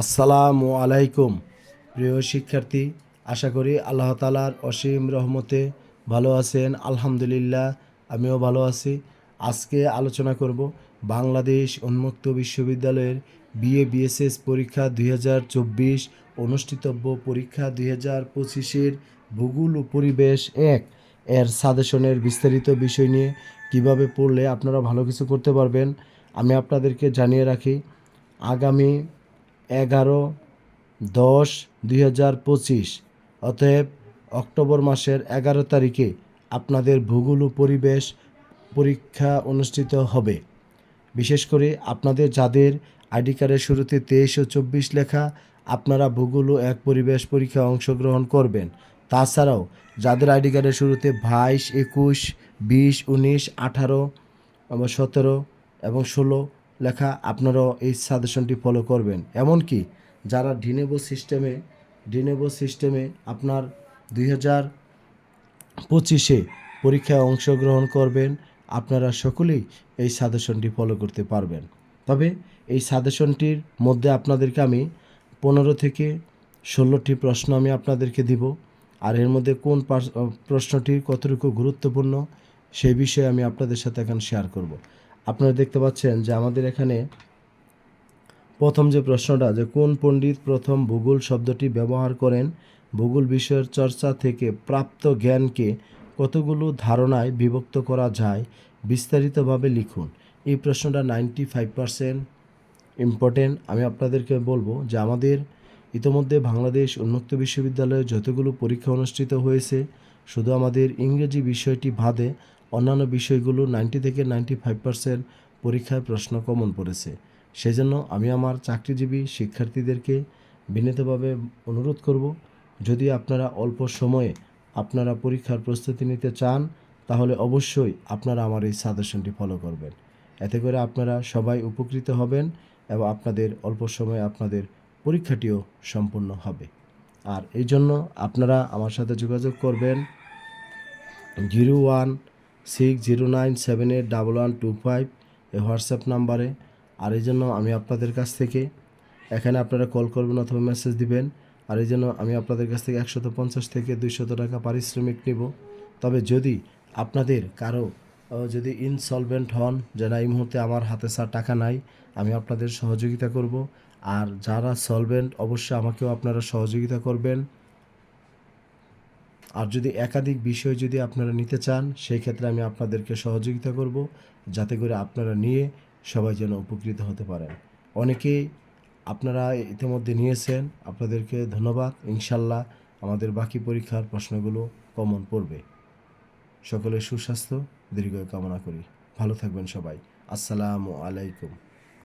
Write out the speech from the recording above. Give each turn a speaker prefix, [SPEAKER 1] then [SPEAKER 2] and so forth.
[SPEAKER 1] আসসালামু আলাইকুম। প্রিয় শিক্ষার্থী, আশা করি আল্লাহ তালার অসীম রহমতে ভালো আছেন। আলহামদুলিল্লাহ, আমিও ভালো আছি। আজকে আলোচনা করব বাংলাদেশ উন্মুক্ত বিশ্ববিদ্যালয়ের বিএ, বিএসএস পরীক্ষা দুই হাজার চব্বিশ অনুষ্ঠিতব্য পরীক্ষা দুই হাজার পঁচিশের ভূগোল ও পরিবেশ এক। এর সাজেশনের বিস্তারিত বিষয় নিয়ে কীভাবে পড়লে আপনারা ভালো কিছু করতে পারবেন, আমি আপনাদেরকে জানিয়ে রাখি। আগামী এগারো, দশ দুই হাজার পঁচিশ। অতএব অক্টোবর মাসের এগারো তারিখে আপনাদের ভূগোল ও পরিবেশ পরীক্ষা অনুষ্ঠিত হবে। বিশেষ করে আপনাদের যাদের আইডি কার্ডের শুরুতে তেইশ ও চব্বিশ লেখা, আপনারা ভূগোল ও এক পরিবেশ পরীক্ষায় অংশগ্রহণ করবেন। তাছাড়াও যাদের আইডি কার্ডের শুরুতে বাইশ, একুশ, বিশ, উনিশ, আঠারো, সতেরো এবং ষোলো লেখা আপনারাও এই সাজেশনটি ফলো করবেন। এমনকি যারা ডিনেবো সিস্টেমে ডিনেবো সিস্টেমে আপনার দুই হাজার পঁচিশে পরীক্ষায় অংশগ্রহণ করবেন, আপনারা সকলেই এই সাজেশনটি ফলো করতে পারবেন। তবে এই সাজেশনটির মধ্যে আপনাদেরকে আমি পনেরো থেকে ষোলোটি প্রশ্ন আমি আপনাদেরকে দিব, আর এর মধ্যে কোন প্রশ্নটি কতটুকু গুরুত্বপূর্ণ সেই বিষয়ে আমি আপনাদের সাথে এখন শেয়ার করব। আপনারা দেখতে পাচ্ছেন যে আমাদের এখানে প্রথম যে প্রশ্নটা যে কোন পণ্ডিত প্রথম ভূগোল শব্দটি ব্যবহার করেন, ভূগোল বিষয়ের চর্চা থেকে প্রাপ্ত জ্ঞানকে কতগুলো ধারণায় বিভক্ত করা যায় বিস্তারিতভাবে লিখুন। এই প্রশ্নটা নাইনটি ফাইভ পারসেন্ট ইম্পর্টেন্ট আমি আপনাদেরকে বলব যে আমাদের ইতোমধ্যে বাংলাদেশ উন্মুক্ত বিশ্ববিদ্যালয়ে যতগুলো পরীক্ষা অনুষ্ঠিত হয়েছে, শুধু আমাদের ইংরেজি বিষয়টি বাদে অন্যান্য বিষয়গুলো নাইনটি থেকে নাইনটি ফাইভ পারসেন্ট পরীক্ষায় প্রশ্ন কমন পড়েছে। সেজন্য আমি আমার চাকরিজীবী শিক্ষার্থীদেরকে বিনীতভাবে অনুরোধ করব, যদি আপনারা অল্প সময়ে আপনারা পরীক্ষার প্রস্তুতি নিতে চান, তাহলে অবশ্যই আপনারা আমার এই সাজেশনটি ফলো করবেন। এতে করে আপনারা সবাই উপকৃত হবেন এবং আপনাদের অল্প সময়ে আপনাদের পরীক্ষাটিও সম্পূর্ণ হবে। আর এই জন্য আপনারা আমার সাথে যোগাযোগ করবেন zero one six zero nine seven eight double one two five এই হোয়াটসঅ্যাপ নাম্বারে। আর এই জন্য আমি আপনাদের কাছ থেকে এখানে আপনারা কল করবেন অথবা মেসেজ দিবেন। আর এই জন্য আমি আপনাদের কাছ থেকে একশত পঞ্চাশ থেকে দুইশত টাকা পারিশ্রমিক নিব। তবে যদি আপনাদের কারও যদি ইনসলভেন্ট হন, যে এই মুহূর্তে আমার হাতে স্যার টাকা নাই, আমি আপনাদের সহযোগিতা করব। আর যারা সলভেন্ট অবশ্যই আমাকেও আপনারা সহযোগিতা করবেন। আর যদি একাধিক বিষয় যদি আপনারা নিতে চান, সেই ক্ষেত্রে আমি আপনাদেরকে সহযোগিতা করব যাতে করে আপনারা নিয়ে সবাই যেন উপকৃত হতে পারেন। অনেকেই আপনারা ইতিমধ্যে নিয়েছেন, আপনাদেরকে ধন্যবাদ। ইনশাল্লাহ আমাদের বাকি পরীক্ষার প্রশ্নগুলো কমন পড়বে। সকলের সুস্বাস্থ্য দীর্ঘ কামনা করি। ভালো থাকবেন সবাই। আসসালামু আলাইকুম।